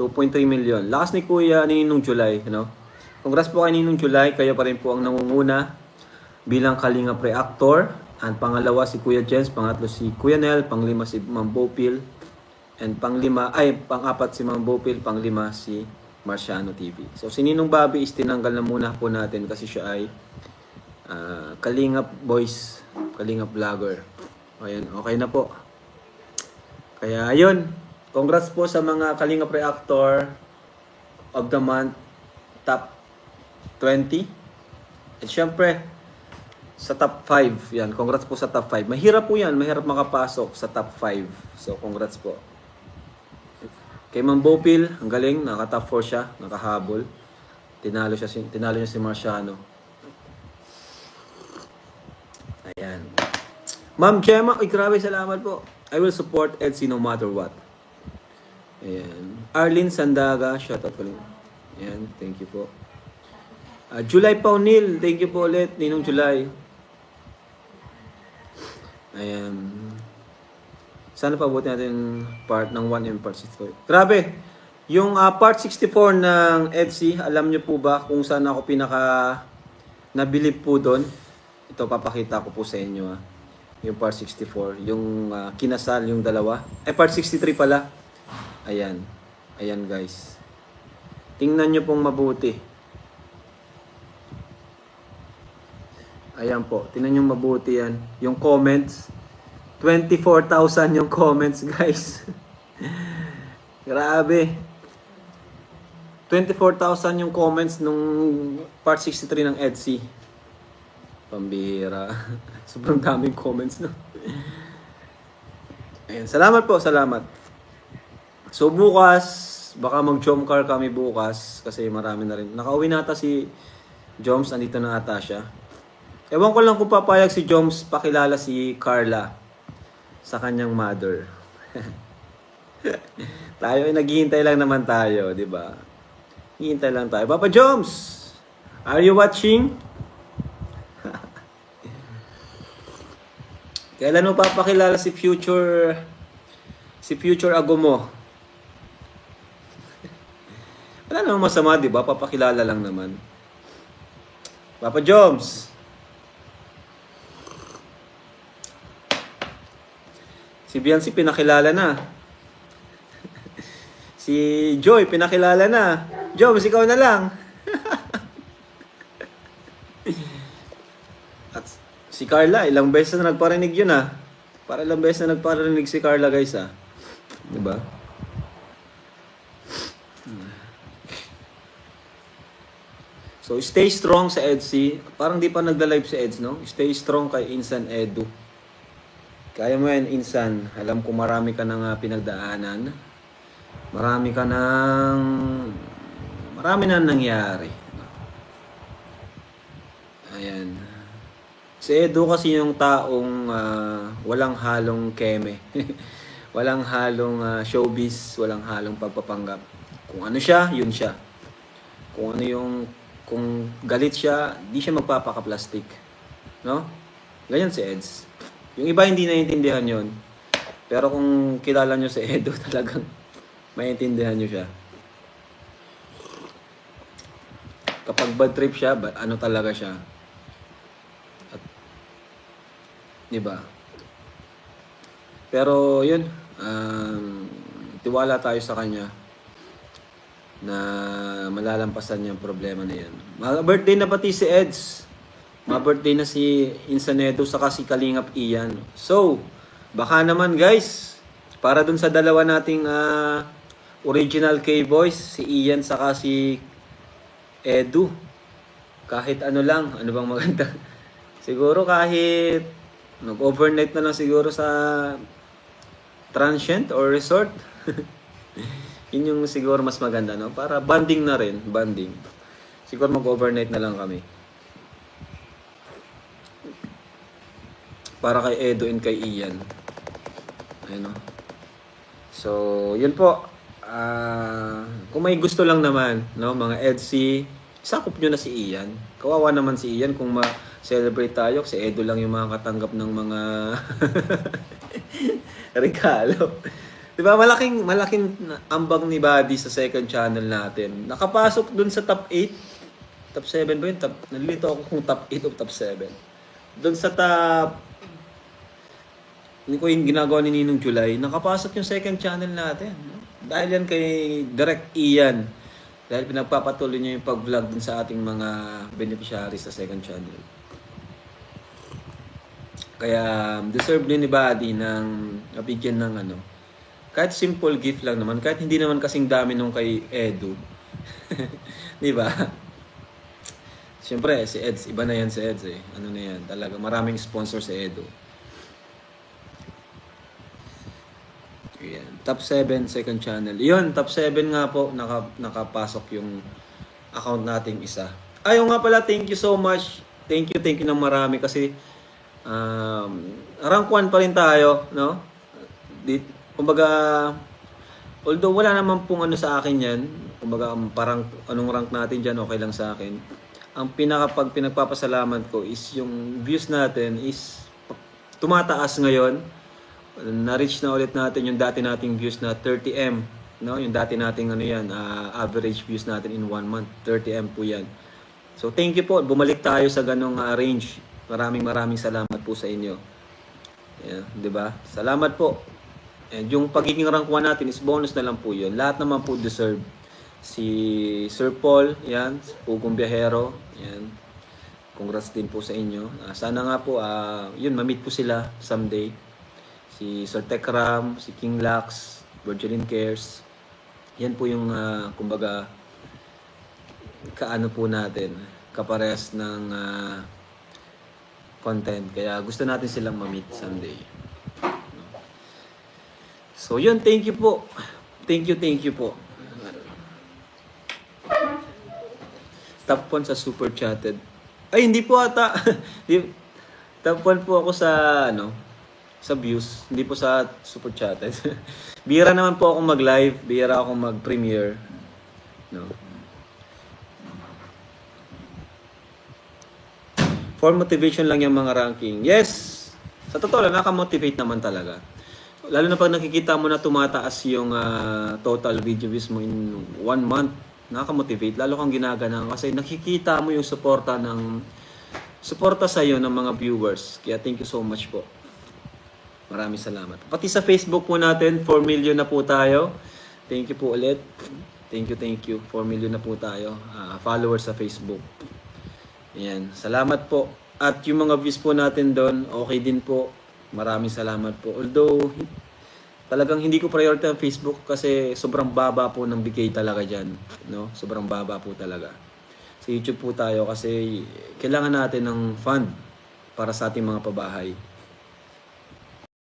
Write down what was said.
2.3 million. Lakas ni Kuya Ninong July, you know. Congrats po kay Ninong July, kayo pa rin po ang nangunguna bilang Kalingap Reactor. Ang pangalawa si Kuya Jens, pangatlo si Kuya Nel, panglima si Ma'am Bopil, and panglima, ay, pang-apat si Ma'am Bopil, panglima si Marciano TV. So si Ninong Bobby is tinanggal na muna po natin kasi siya ay ah, Kalingap Boys, Kalingap Vlogger. Ayan, okay na po. Kaya ayun, congrats po sa mga Kalingap Reactor of the month top 20. At syempre, sa top 5, yan, congrats po sa top 5. Mahirap po yan, mahirap makapasok sa top 5. So, congrats po. Kay Ma'am Bopil, ang galing, naka top 4 siya, nakahabol. Tinalo siya si tinalo niya si Marciano. Ayan. Ma'am Gemma, ay grabe, salamat po. I will support Etsy no matter what. Ayan. Arlene Sandaga, shout out ko rin. Ayan, thank you po. Ah, July Paunil, thank you po ulit, Ninong July. Ayan. Sana pabuti natin part ng 1 and part 64. Grabe! Yung ah, part 64 ng Etsy, alam niyo po ba kung saan ako pinaka nabilib po doon? Ito papakita ko po sa inyo ah. Yung part 64, yung ah, kinasal yung dalawa. Eh part 63 pala. Ayan. Ayan guys. Tingnan niyo pong mabuti. Ayan po. Tingnan niyo mabuti yan. Yung comments. 24,000 yung comments guys. Grabe. 24,000 yung comments nung part 63 ng Etsy. Pambihira. Sobrang daming comments no. Ayan, salamat po, salamat. So bukas, baka mag-jom car kami bukas kasi marami na rin. Nakauwi na ata si Joms, andito na ata siya. Ewan ko lang kung papayag si Joms pakilala si Carla sa kanyang mother. tayo ay naghihintay lang naman tayo, di ba? Hihintay lang tayo. Papa Joms, are you watching? Kailan mo papakilala si future si future Agomo? Wala namang masama, di ba? Papakilala lang naman. Papa Joms. Si Biancy pinakilala na. si Joy pinakilala na. Joms, ikaw na lang. At si Carla, ilang beses na nagparinig yun ah. Para ilang beses na nagparinig si Carla guys ah. Diba? So stay strong sa Edsy. Parang di pa nagla-live si Eds, no? Stay strong kay Insan Edu. Kaya mo yan, Insan. Alam ko marami ka nang ah, pinagdaanan. Marami ka nang... Marami na nangyari. Ayan. Si Edu kasi yung taong ah, walang halong keme. walang halong ah, showbiz, walang halong pagpapanggap. Kung ano siya, yun siya. Kung ano yung kung galit siya, di siya magpapaka-plastic. No? Ganyan si Eds. Yung iba hindi naiintindihan yon. Pero kung kilala nyo si Edo, talagang maintindihan nyo siya. Kapag bad trip siya, ano talaga siya. At, di ba? Pero yun, um, tiwala tayo sa kanya na malalampasan ang problema na yan. Mga-birthday na pati si Eds. Mga-birthday na si Insanedo saka si Kalingap Ian. So, baka naman guys, para dun sa dalawa nating ah, original K-Boys, si Ian saka si Edu. Kahit ano lang, ano bang maganda? siguro kahit mag-overnight na lang siguro sa transient or resort. Yun yung siguro mas maganda, no? Para banding na rin, banding. Siguro mag-overnight na lang kami. Para kay Edo and kay Ian. Ayun, no? So, yun po. Ah, kung may gusto lang naman, no, mga Edsy, sakop nyo na si Ian. Kawawa naman si Ian kung ma-celebrate tayo. Si Edo lang yung makakatanggap ng mga regalo. Di ba, malaking, malaking ambag ni Buddy sa second channel natin. Nakapasok dun sa top 8. Top 7 ba yun? Top, nalilito ako kung top 8 o top 7. Dun sa top... Hindi ko yung ginagawa ni Ninong July. Nakapasok yung second channel natin. Dahil yan kay Direct Ian. Dahil pinagpapatuloy niya yung pag-vlog dun sa ating mga beneficiaries sa second channel. Kaya deserve din ni Buddy ng mabigyan ng ano. Kahit simple gift lang naman, kahit hindi naman kasing dami nung kay Edu. Di ba? Siyempre, si Eds, iba na yan si Eds eh. Ano na yan, talaga maraming sponsor si Edu. Ayan. Top 7, second channel. Yun, top 7 nga po, naka, nakapasok yung account nating isa. Ayaw nga pala, thank you so much. Thank you, thank you ng marami kasi um, rank 1 pa rin tayo, no? Di, kumbaga, although wala naman pong ano sa akin yan, kumbaga um, parang anong rank natin dyan, okay lang sa akin. Ang pinaka pag pinagpapasalamat ko is yung views natin is tumataas ngayon na-reach na ulit natin yung dati nating views na 30M. No? Yung dati nating ano yan, ah, average views natin in one month. 30M po yan. So thank you po. Bumalik tayo sa ganong ah, range. Maraming maraming salamat po sa inyo. Yeah, 'di ba? Salamat po. And yung pagiging rank 1 natin is bonus na lang po 'yun. Lahat naman po deserve. Si Sir Paul, yan, Pugong Biyahero, yan. Congrats din po sa inyo. Ah, sana nga po, ah, yun, ma-meet po sila someday si Sir Tekram, si King Lax, Virgilin Cares. Yan po yung, ah, kumbaga, kaano po natin, kapares ng ah, content. Kaya gusto natin silang ma-meet someday. So yun, thank you po. Thank you, thank you po. Top 1 sa super chatted. Ay, hindi po ata. Top 1 po ako sa, ano, sa views, hindi po sa super chatted. bihira naman po ako mag-live, bihira ako mag-premiere. No. For motivation lang yung mga ranking. Yes! Sa totoo lang, nakamotivate naman talaga. Lalo na pag nakikita mo na tumataas yung ah, total video views mo in one month, nakamotivate. Lalo kang ginagana kasi nakikita mo yung suporta ng suporta sa iyo ng mga viewers. Kaya thank you so much po. Maraming salamat. Pati sa Facebook po natin, 4 million na po tayo. Thank you po ulit. Thank you, thank you. 4 million na po tayo. ah, followers sa Facebook. Ayan. Salamat po. At yung mga views po natin doon, okay din po. Maraming salamat po. Although, talagang hindi ko priority ang Facebook kasi sobrang baba po ng bigay talaga dyan. No? Sobrang baba po talaga. Sa YouTube po tayo kasi kailangan natin ng fund para sa ating mga pabahay.